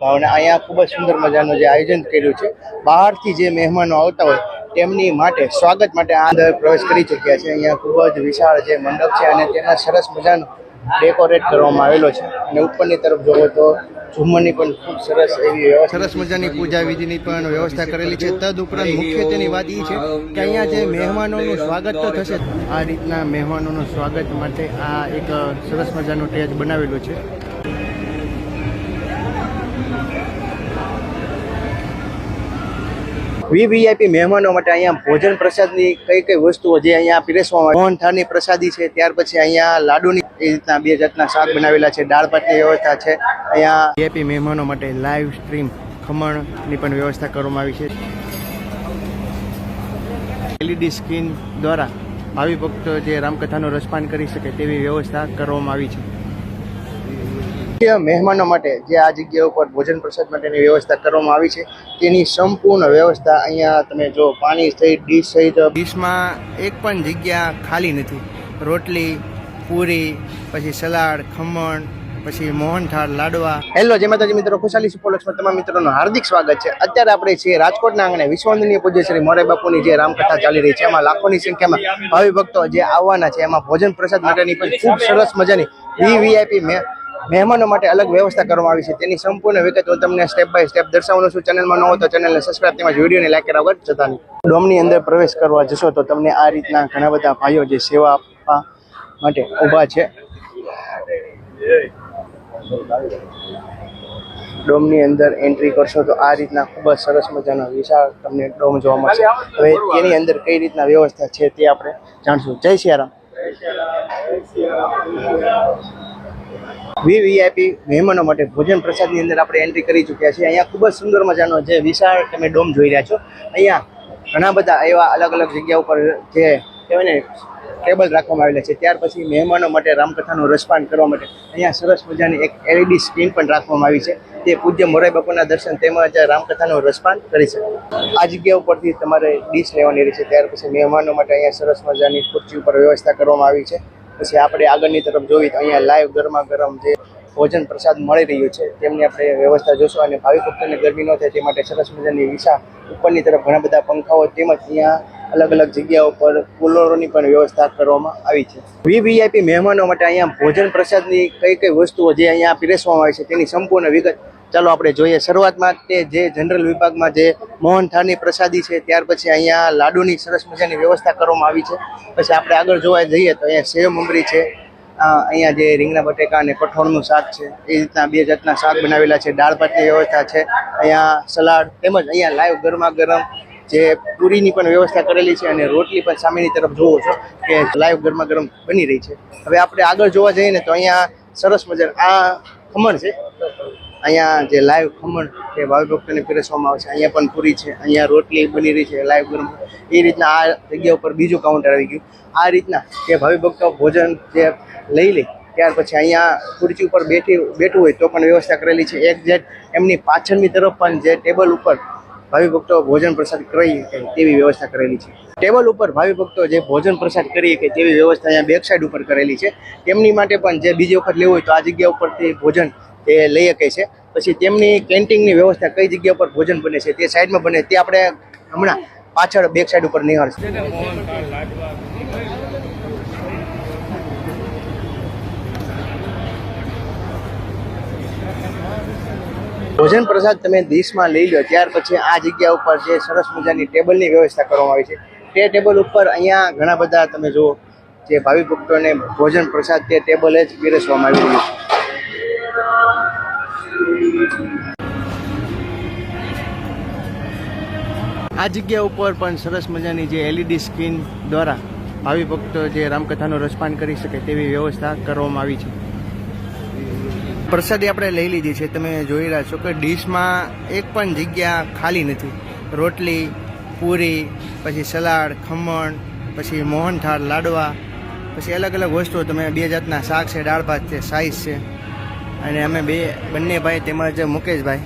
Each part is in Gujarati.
અને અહીંયા ખૂબ જ સુંદર મજાનું જે આયોજન કર્યું છે. બહારથી જે મહેમાનો આવતા હોય તેમની માટે સ્વાગત માટે આ અંદર પ્રવેશ કરી ચૂક્યા છે. અહીંયા ખૂબ જ વિશાળ જે મંડપ છે અને તેમાં સરસ મજાનો ડેકોરેટ કરવામાં આવેલો છે. અને ઉપરની તરફ જોવો તો ઝુમ્મરની પણ ખૂબ સરસ એવી સરસ મજાની પૂજા વિધિની પણ વ્યવસ્થા કરેલી છે. તદ ઉપરાંત મુખ્ય તેની વાત એ છે કે અહીંયા જે મહેમાનોનું સ્વાગત તો થશે આ રીતના મહેમાનોનું સ્વાગત માટે આ એક સરસ મજાનું ટેજ બનાવેલું છે. વીવીઆઈપી મહેમાનો માટે અહીંયા ભોજન પ્રસાદની કઈ કઈ વસ્તુઓ જે અહીંયા પીરસવામાં મોહન થાળની પ્રસાદી છે, ત્યાર પછી અહીંયા લાડુની એ રીતના બે જાતના શાક બનાવેલા છે, દાળ ભાતની વ્યવસ્થા છે. અહીંયા વીઆઈપી મહેમાનો માટે લાઈવ સ્ટ્રીમ ખમણની પણ વ્યવસ્થા કરવામાં આવી છે. એલઈડી સ્ક્રીન દ્વારા ભાવિ ભક્તો જે રામકથાનું રસપાન કરી શકે તેવી વ્યવસ્થા કરવામાં આવી છે. મહેમાનો માટે જે આ જગ્યા ઉપર ભોજન પ્રસાદ માટેની વ્યવસ્થા કરવામાં આવી છે, તેની સંપૂર્ણ વ્યવસ્થા અહીંયા તમે જો પાણી સહિત, ડીશ સહિત, ડીશમાં એક પણ જગ્યા ખાલી નથી. રોટલી, પૂરી, પછી સલાડ, ખમણ, પછી મોહનથાળ, લાડવા. હેલો, જય માતાજી મિત્રો, ખુશાલી સુપોલક્ષમાં તમામ મિત્રોનું હાર્દિક સ્વાગત છે. અત્યારે આપણે છીએ રાજકોટના આંગણે વિશ્વવંદનીય પૂજ્ય શ્રી મોરે બાપુની જે રામકથા ચાલી રહી છે, એમાં લાખોની સંખ્યામાં ભાવિ ભક્તો જે આવવાના છે, એમાં ભોજન પ્રસાદ માટેની પણ ખૂબ સરસ મજાની વીવીઆઈપી મહેમાનો માટે અલગ વ્યવસ્થા કરવામાં આવી છે. તેની સંપૂર્ણ વિગત હું તમને સ્ટેપ બાય સ્ટેપ દર્શાવવાનું છું. ચેનલમાં ન હોય તો ચેનલને સબસ્ક્રાઇબ તેમજ વિડીયોને લાઈક કર્યા વગર જતા ડોમની અંદર પ્રવેશ કરવા જશો તો તમને આ રીતના ઘણા બધા ભાઈઓ જે સેવા આપવા માટે ઊભા છે. ડોમની અંદર એન્ટ્રી કરશો તો આ રીતના ખૂબ જ સરસ મજાનો વિશાળ તમને ડોમ જોવા મળશે. હવે તેની અંદર કઈ રીતના વ્યવસ્થા છે તે આપણે જાણશું. જય સિયારામ. વીવીઆઈપી મહેમાનો માટે ભોજન પ્રસાદની અંદર આપણે એન્ટ્રી કરી ચૂક્યા છીએ. અહીંયા ખૂબ જ સુંદર મજાનો જે વિશાળ તમે ડોમ જોઈ રહ્યા છો. અહીંયા ઘણા બધા એવા અલગ અલગ જગ્યા ઉપર જે કહેવાય ને ટેબલ રાખવામાં આવેલા છે. ત્યાર પછી મહેમાનો માટે રામકથાનું રસપાન કરવા માટે અહીંયા સરસ મજાની એક એલઈડી સ્ક્રીન પણ રાખવામાં આવી છે. તે પૂજ્ય મોરાઈ બાપુના દર્શન તેમજ રામકથાનું રસપાન કરી શકે. આ જગ્યા ઉપરથી તમારે ડીશ લેવાની રહેશે. ત્યાર પછી મહેમાનો માટે અહીંયા સરસ મજાની ખુરશી ઉપર વ્યવસ્થા કરવામાં આવી છે. પછી આપણે આગળની તરફ જોઈએ તો અહીંયા લાઈવ ગરમા ગરમ જે ભોજન પ્રસાદ મળી રહ્યું છે, તેમની આપણે વ્યવસ્થા જોશું અને ભાવિ ભક્તોને ગરમી ન થાય તે માટે સરસ મજાની વિશા ઉપરની તરફ ઘણા બધા પંખાઓ તેમજ અહીંયા અલગ અલગ જગ્યાઓ પર કુલરોની પણ વ્યવસ્થા કરવામાં આવી છે. વીવીઆઈપી મહેમાનો માટે અહીંયા ભોજન પ્રસાદની કઈ કઈ વસ્તુઓ જે અહીંયા પીરસવામાં આવી છે તેની સંપૂર્ણ વિગત ચાલો આપણે જોઈએ શરૂઆતમાં તે જે જનરલ વિભાગમાં જે મોહનથાળની પ્રસાદી છે, ત્યાર પછી અહીંયા લાડુની સરસ મજાની વ્યવસ્થા કરવામાં આવી છે. પછી આપણે આગળ જોવા જઈએ તો અહીંયા સેવ મમરી છે અહીંયા જે રીંગણા બટેકા અને કઠોળનું શાક છે, એ રીતના બે જાતના શાક બનાવેલા છે, દાળ વ્યવસ્થા છે, અહીંયા સલાડ તેમજ અહીંયા લાઈવ ગરમા ગરમ જે પૂરીની પણ વ્યવસ્થા કરેલી છે અને રોટલી પણ સામેની તરફ જોવો છો કે લાઈવ ગરમા ગરમ બની રહી છે. હવે આપણે આગળ જોવા જઈએ ને તો અહીંયા સરસ મજા આ ખમણ છે. અહીંયા જે લાઈવ ખમણ તે ભાવિ ભક્તોને પીરસવામાં આવે છે, અહીંયા પણ પૂરી છે, અહીંયા રોટલી બની રહી છે લાઈવ ગરમ. એ રીતના આ જગ્યા ઉપર બીજું કાઉન્ટર આવી ગયું. આ રીતના જે ભાવિ ભક્તો ભોજન જે લઈ લે, ત્યાર પછી અહીંયા ખુરચી ઉપર બેઠી, બેઠું હોય તો પણ વ્યવસ્થા કરેલી છે. એક જેટ એમની પાછળની તરફ પણ જે ટેબલ ઉપર ભાવિ ભક્તો ભોજન પ્રસાદ કરી શકે તેવી વ્યવસ્થા કરેલી છે. ટેબલ ઉપર ભાવિ ભક્તો જે ભોજન પ્રસાદ કરી શકે તેવી વ્યવસ્થા અહીંયા બેક સાઈડ ઉપર કરેલી છે. તેમની માટે પણ જે બીજી વખત લેવું હોય તો આ જગ્યા ઉપરથી ભોજન તે લઈ શકે છે. પછી તેમની કેન્ટીનની વ્યવસ્થા કઈ જગ્યા ઉપર ભોજન બને છે તે સાઈડમાં બને, તે આપણે હમણાં પાછળ બેક સાઈડ ઉપર નિહાળશું ભોજન પ્રસાદ તમે ડીશમાં લઈ લો, ત્યાર પછી આ જગ્યા ઉપર જે સરસ મજાની ટેબલની વ્યવસ્થા કરવામાં આવી છે. તે ટેબલ ઉપર અહીંયા ઘણા બધા તમે જુઓ, જે ભાવિ ભક્તોને ભોજન પ્રસાદ તે ટેબલે જ પીરસવામાં આવી રહ્યું છે. આ જગ્યા ઉપર પણ સરસ મજાની જે એલઈડી સ્ક્રીન દ્વારા ભાવિ ભક્તો જે રામકથાનું રસપાન કરી શકે તેવી વ્યવસ્થા કરવામાં આવી છે. પ્રસાદી આપણે લઈ લીધી છે. તમે જોઈ રહ્યા છો કે ડીશમાં એક પણ જગ્યા ખાલી નથી. રોટલી, પૂરી, પછી સલાડ, ખમણ, પછી મોહનથાળ, લાડવા, પછી અલગ અલગ વસ્તુઓ તમે બે જાતના શાક છે, દાળ ભાત છે સાઈઝ છે. અને અમે બે, બંને ભાઈ તેમજ મુકેશભાઈ.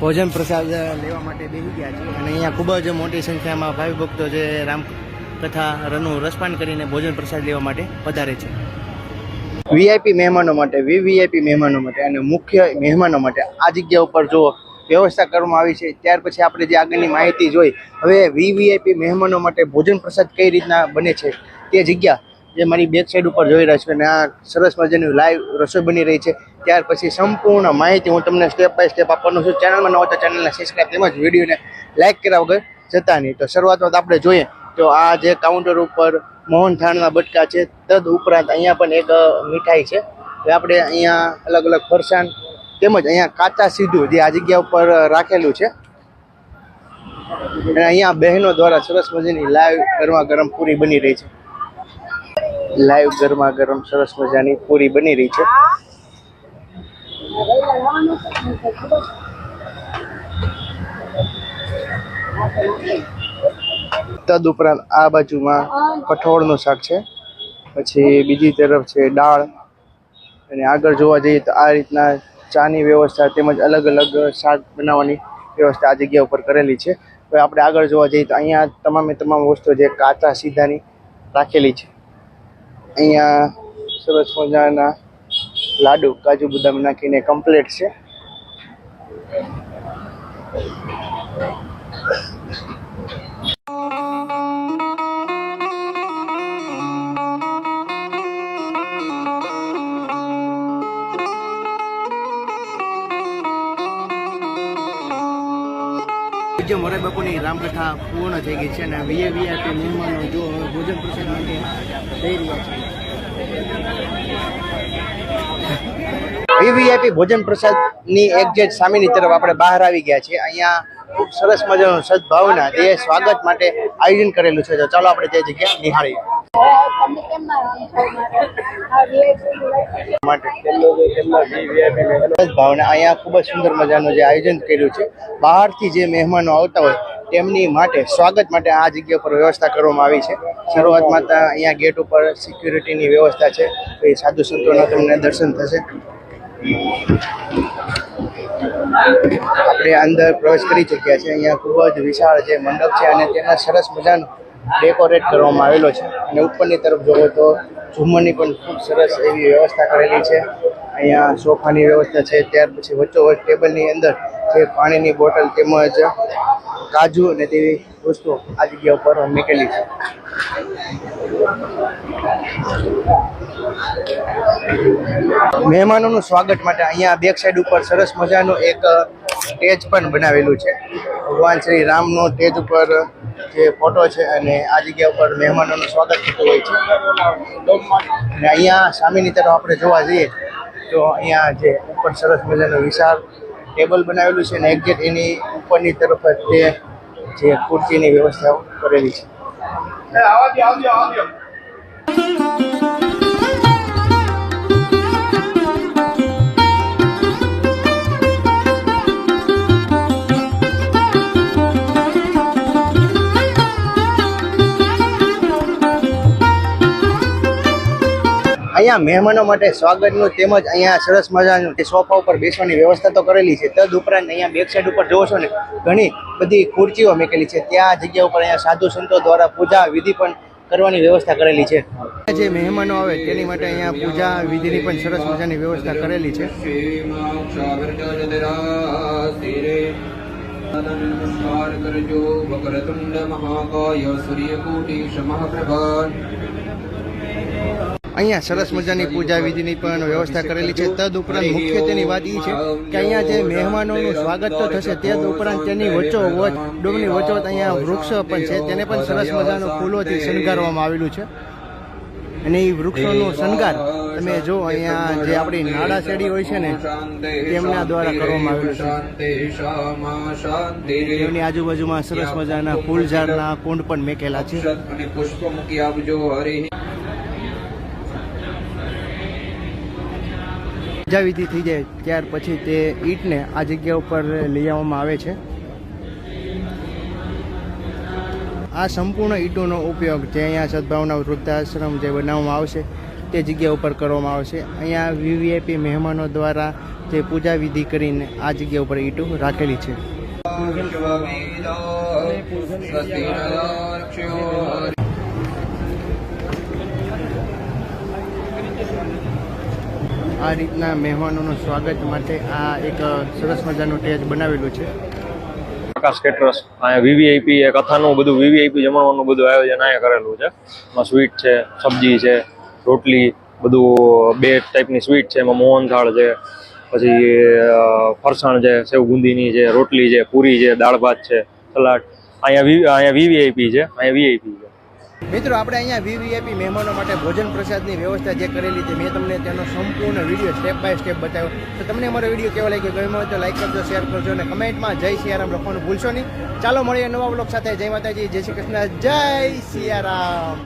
ભોજન પ્રસાદ લેવા માટે બેસી ગયા છે અને અહીંયા ખૂબ જ મોટી સંખ્યામાં ભાવિ ભક્તો જે રામ કથા રનું રસપાન કરીને ભોજન પ્રસાદ લેવા માટે પધારે છે. વીઆઈપી મહેમાનો માટે વીવીઆઈપી મહેમાનો માટે અને મુખ્ય મહેમાનો માટે આ જગ્યા ઉપર જો વ્યવસ્થા કરવામાં આવી છે, ત્યાર પછી આપણે જે આગળની માહિતી જોઈ, હવે વીવીઆઈપી મહેમાનો માટે ભોજન પ્રસાદ કઈ રીતના બને છે તે જગ્યા જે મારી બેક સાઈડ ઉપર જોઈ રહ્યા છો અને આ સરસ મજાની લાઈવ રસોઈ બની રહી છે. ત્યાર પછી સંપૂર્ણ માહિતી હું તમને સ્ટેપ બાય સ્ટેપ આપવાનું છું. ચેનલમાં નવો તો ચેનલને સબસ્ક્રાઈબ તેમજ વિડીયોને લાઈક કર્યા વગર જતા નહીં તો શરૂઆતમાં આપણે જોઈએ તો આ જે કાઉન્ટર ઉપર મોહનથાળના બટકા છે, તદ ઉપરાંત અહીંયા પણ એક મીઠાઈ છે. આપણે અહીંયા અલગ અલગ ફરસાણ તેમજ અહીંયા કાચા સીધું જે આ જગ્યા ઉપર રાખેલું છે. અને અહીંયા બહેનો દ્વારા સરસ મજાની લાઈવ ગરમા ગરમ પૂરી બની રહી છે. લાઈવ ગરમા ગરમ સરસ મજાની પૂરી બની રહી છે. તદ ઉપરાંત આ બાજુમાં કઠોળનું શાક છે. પછી બીજી તરફ છે દાળ. અને આગળ જોવા જઈએ તો આ રીતના ચાની વ્યવસ્થા તેમજ અલગ અલગ શાક બનાવવાની વ્યવસ્થા આ જગ્યા ઉપર કરેલી છે. હવે આપણે આગળ જોવા જઈએ તો અહીંયા તમામે તમામ વસ્તુ જે કાચા સીધાની રાખેલી છે. અહીંયા સરસ મજાના લાડુ, કાજુ બદામ નાખીને કમ્પ્લીટ છે. પૂજ્ય મોરારી બાપુની રામકથા પૂર્ણ થઈ ગઈ છે અને વીએ વીઆઈપી મહેમાનો જો ભોજન પ્રસાદ માટે જઈ રહ્યા છે વીવીઆઈપી ભોજન પ્રસાદની એક્ઝેક્ટ સામેની તરફ આપણે બહાર આવી ગયા છીએ. અહીંયા ખૂબ સરસ મજાનું સદભાવના જે સ્વાગત માટે આયોજન કરેલું છે. તો ચાલો આપણે તે જગ્યા નિહાળીએ. માટે ભાવના અહીંયા ખૂબ જ સુંદર મજાનું જે આયોજન કર્યું છે. બહારથી જે મહેમાનો આવતા હોય તેમની માટે, સ્વાગત માટે આ જગ્યા પર વ્યવસ્થા કરવામાં આવી છે. શરૂઆતમાં તો અહીંયા ગેટ ઉપર સિક્યુરિટીની વ્યવસ્થા છે. એ સાધુ સંતોના તમને દર્શન થશે. આપણે અંદર પ્રવેશ કરી ચૂક્યા છે. અહીંયા ખૂબ જ વિશાળ જે મંડપ છે અને તેના સરસ મજાનું ડેકોરેટ કરવામાં આવેલો છે. અને ઉપરની તરફ જોવો તો ઝુમ્મરની પણ ખૂબ સરસ એવી વ્યવસ્થા કરેલી છે. અહીંયા સોફાની વ્યવસ્થા છે. ત્યાર પછી વચ્ચોવચ્ચ ટેબલની અંદર જે પાણીની બોટલ તેમજ કાજુ અને તેવી વસ્તુઓ આ જગ્યા ઉપર મૂકેલી છે. મહેમાનોનું સ્વાગત માટે અહીંયા બેક સાઈડ ઉપર સરસ મજાનું એક સ્ટેજ પણ બનાવેલું છે. ભગવાન શ્રી રામનો સ્ટેજ ઉપર જે ફોટો છે અને આ જગ્યા ઉપર મહેમાનોનું સ્વાગત થતું હોય છે. અને અહીંયા સામેની તરફ આપણે જોવા જઈએ તો અહીંયા જે ઉપર સરસ મજાનો વિશાળ ટેબલ બનાવેલું છે અને એક્ઝેક્ટ એની ઉપરની તરફ જ તે જે ખુરશીની વ્યવસ્થા કરેલી છે. અહીંયા મહેમાનો માટે સ્વાગતનું તેમજ અહીંયા સરસ મજાનું જે સોફા ઉપર બેસવાની વ્યવસ્થા તો કરેલી છે. તદ ઉપરાંત અહીંયા બેક સાઈડ ઉપર જોવો છો ને, ઘણી બધી ખુરચીઓ મૂકેલી છે. ત્યાં જગ્યા ઉપર અહીંયા સાધુ સંતો દ્વારા પૂજા વિધિ પણ કરવાની વ્યવસ્થા કરેલી છે. જે મહેમાનો આવે તેની માટે અહીંયા પૂજા વિધિની પણ સરસ મજાની વ્યવસ્થા કરેલી છે. નમસ્કાર કરજો, વક્રતુંડ મહાકાય સૂર્યકોટી સમપ્રભા અહીંયા સરસ મજાની પૂજા વિધિની પણ વ્યવસ્થા કરેલી છે. તદ ઉપરાંત મુખ્ય તેની વાત એ છે કે અહીંયા જે મહેમાનોનું સ્વાગત તો થશે તદ ઉપરાંત તેની વચ્ચો વચ ડોમની વચ્ચોવચ અહીંયા વૃક્ષ પણ છે, તેને પણ સરસ મજાનું ફૂલોથી શણગારવામાં આવેલું છે. અને એ વૃક્ષોનું શણગાર તમે જો અહીંયા જે આપણી નાડા શેડી હોય છે ને, તેમના દ્વારા કરવામાં આવેલું છે. તેમની આજુબાજુમાં સરસ મજાના ફૂલ ઝાડના કુંડ પણ મેકેલા છે. પુષ્પ મૂકી આપજો હરે. પૂજા વિધિ થઈ જાય ત્યાર પછી તે ઈંટને આ જગ્યા ઉપર લઈ આવવામાં આવે છે. આ સંપૂર્ણ ઈંટોનો ઉપયોગ જે અહીંયા સદભાવના વૃદ્ધાશ્રમ જે બનાવવામાં આવશે તે જગ્યા ઉપર કરવામાં આવશે. અહીંયા વીવીઆઈપી મહેમાનો દ્વારા જે પૂજા વિધિ કરીને આ જગ્યા ઉપર ઈંટો રાખેલી છે. આ રીતના મહેમાનોનું સ્વાગત માટે આ એક સરસ મજાનું ટેજ બનાવેલું છે. આકાશ કેટરસ, અહીંયા વીવીઆઈપી એ કથાનું બધું વીવીઆઈપી જમણવાનું બધું આયોજન અહીંયા કરેલું છે. એમાં સ્વીટ છે, સબ્જી છે, રોટલી, બધું બે ટાઈપની સ્વીટ છે, એમાં મોહનથાળ છે, પછી ફરસાણ છે, સેવ બુંદીની છે, રોટલી છે, પૂરી છે, દાળ ભાત છે, સલાડ. અહીંયા વી અહીંયા વીવીઆઈપી છે, અહીંયા વીઆઈપી મિત્રો, આપણે અહીંયા વીવીઆઈપી મહેમાનો માટે ભોજન પ્રસાદની વ્યવસ્થા જે કરેલી છે, મેં તમને તેનો સંપૂર્ણ વીડિયો સ્ટેપ બાય સ્ટેપ બતાવ્યો. તો તમને અમારો વીડિયો કેવો લાગ્યો? ગમ્યો હોય તો લાઈક કરજો શેર કરજો અને કમેન્ટમાં જય સિયારામ લખવાનું ભૂલશો નહીં. ચાલો, મળીએ નવા બ્લોગ સાથે. જય માતાજી, જય શ્રી કૃષ્ણ, જય સિયારામ.